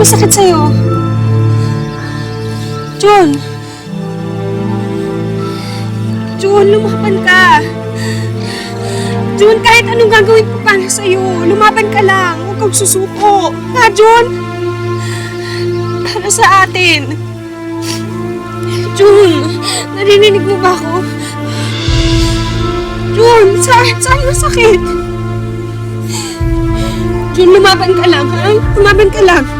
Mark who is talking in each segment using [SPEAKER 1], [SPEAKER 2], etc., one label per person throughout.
[SPEAKER 1] masakit sa'yo? Jun! Jun, lumaban ka! Jun, kahit anong gagawin ko para sa'yo, lumaban ka lang. Huwag kang susuko. Ha, Jun? Para sa atin. Jun, narinig mo ba ako? Jun, saan, saan masakit? Jun, lumaban ka lang, ha? Lumaban ka lang.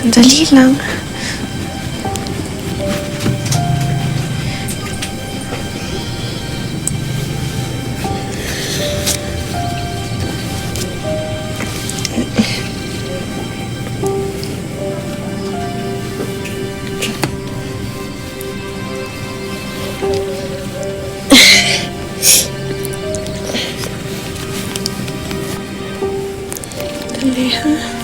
[SPEAKER 1] Sandali lang. Dali?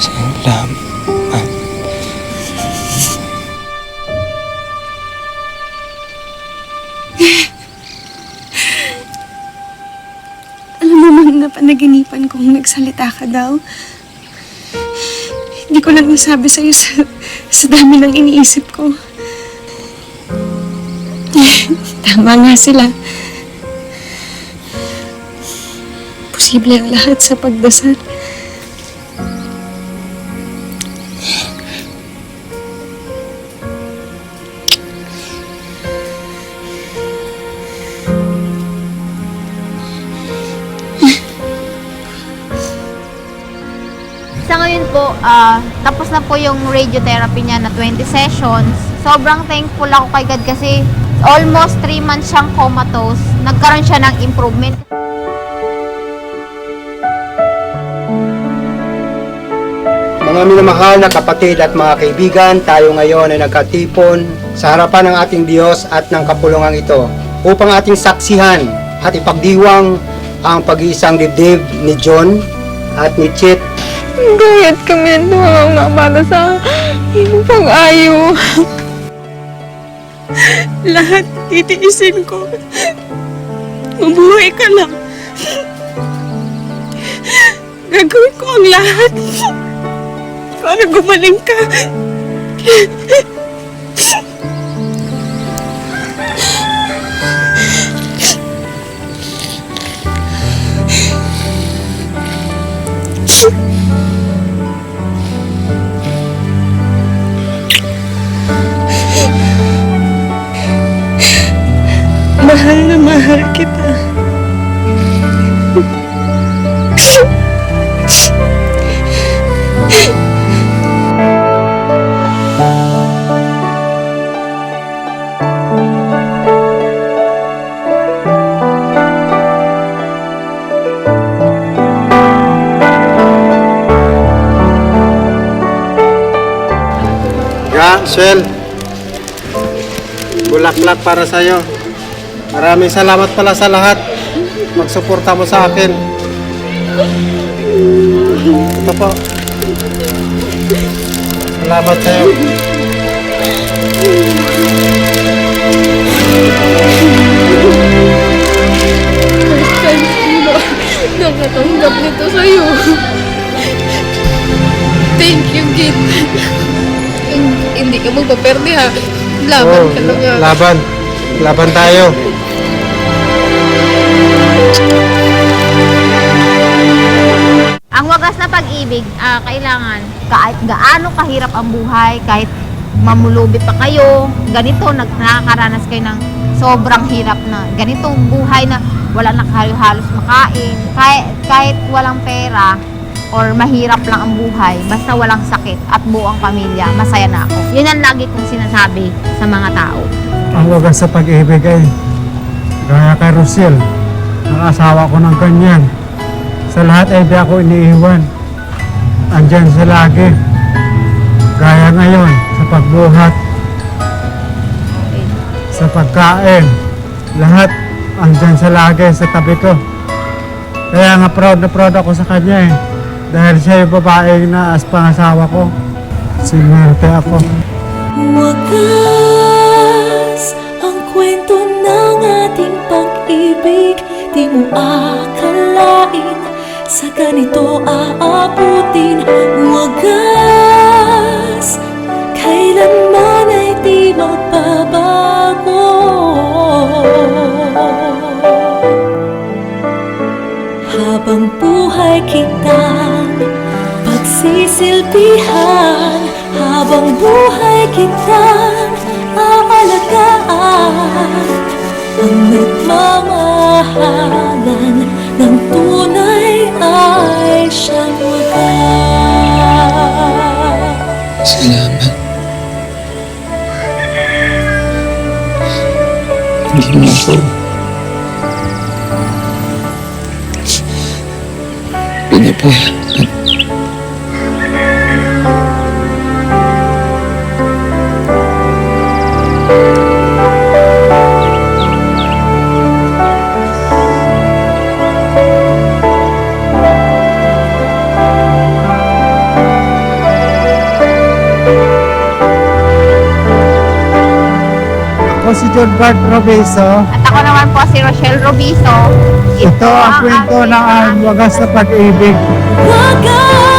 [SPEAKER 2] Salamat.
[SPEAKER 1] Alam mo man na kong nagsalita ka daw. Hindi ko lang nasabi sa'yo sa, sa dami ng iniisip ko. Tama nga sila. Posible ang lahat sa pagdasal.
[SPEAKER 3] Sa ngayon po, ah, tapos na po yung radiotherapy niya na 20 sessions. Sobrang thankful ako kay God kasi almost 3 months siyang comatose. Nagkaroon siya ng improvement.
[SPEAKER 4] Mga minamahal na kapatid at mga kaibigan, tayo ngayon ay nagkatipon sa harapan ng ating Diyos at ng kapulungan ito upang ating saksihan at ipagdiwang ang pag-iisang dibdib ni John at ni Chit
[SPEAKER 1] Gayat kami ang para sa iyong pang-ayo. Lahat titiisin ko. Mabuhay ka lang. Gagawin ko ang lahat para gumaling ka. Mahal na mahal kita.
[SPEAKER 4] Swel. Bulaklak para sa'yo. Maraming salamat pala sa lahat. Magsuporta mo sa akin. Ito po. Salamat sa'yo.
[SPEAKER 1] Nakatanggap nito sa'yo. Thank you, Git. Hindi ka magpaperde ha. Laban
[SPEAKER 4] Oh,
[SPEAKER 1] ka lang ha.
[SPEAKER 4] laban. Laban tayo.
[SPEAKER 3] Ang wagas na pag-ibig, ah, kailangan kahit gaano kahirap ang buhay, kahit mamulubi pa kayo, ganito, nag- nakakaranas kayo ng sobrang hirap na ganitong buhay na wala na kayo halos makain. Kahit, kahit walang pera or mahirap lang ang buhay, basta walang sakit at buong pamilya, masaya na ako. Yun ang lagi kong sinasabi sa mga tao.
[SPEAKER 2] Ang wagas sa pag-ibig ay gaya kay Rusil, ang asawa ko ng ganyan. Sa lahat ay di ako iniiwan. Andyan siya lagi. Gaya ngayon, sa pagbuhat, sa pagkain, lahat andyan siya lagi sa tabi ko. Kaya nga proud na proud ako sa kanya eh. Dahil siya yung babaeng naas pangasawa ko. Sinerte ako.
[SPEAKER 5] Wagas ang kwento ng ating pag-ibig Di mo akalain sa ganito aabutin pagsisilbihan Habang buhay kitang aalagaan Ang nagmamahalan ng tunay ay siyang wagas
[SPEAKER 6] Salamat. Hindi mo ako pinapayagan.
[SPEAKER 2] Bart Robeso.
[SPEAKER 3] At ako naman po si Rochelle Robiso.
[SPEAKER 2] Ito ang kwento ng ang wagas na pag-ibig.
[SPEAKER 5] Wagas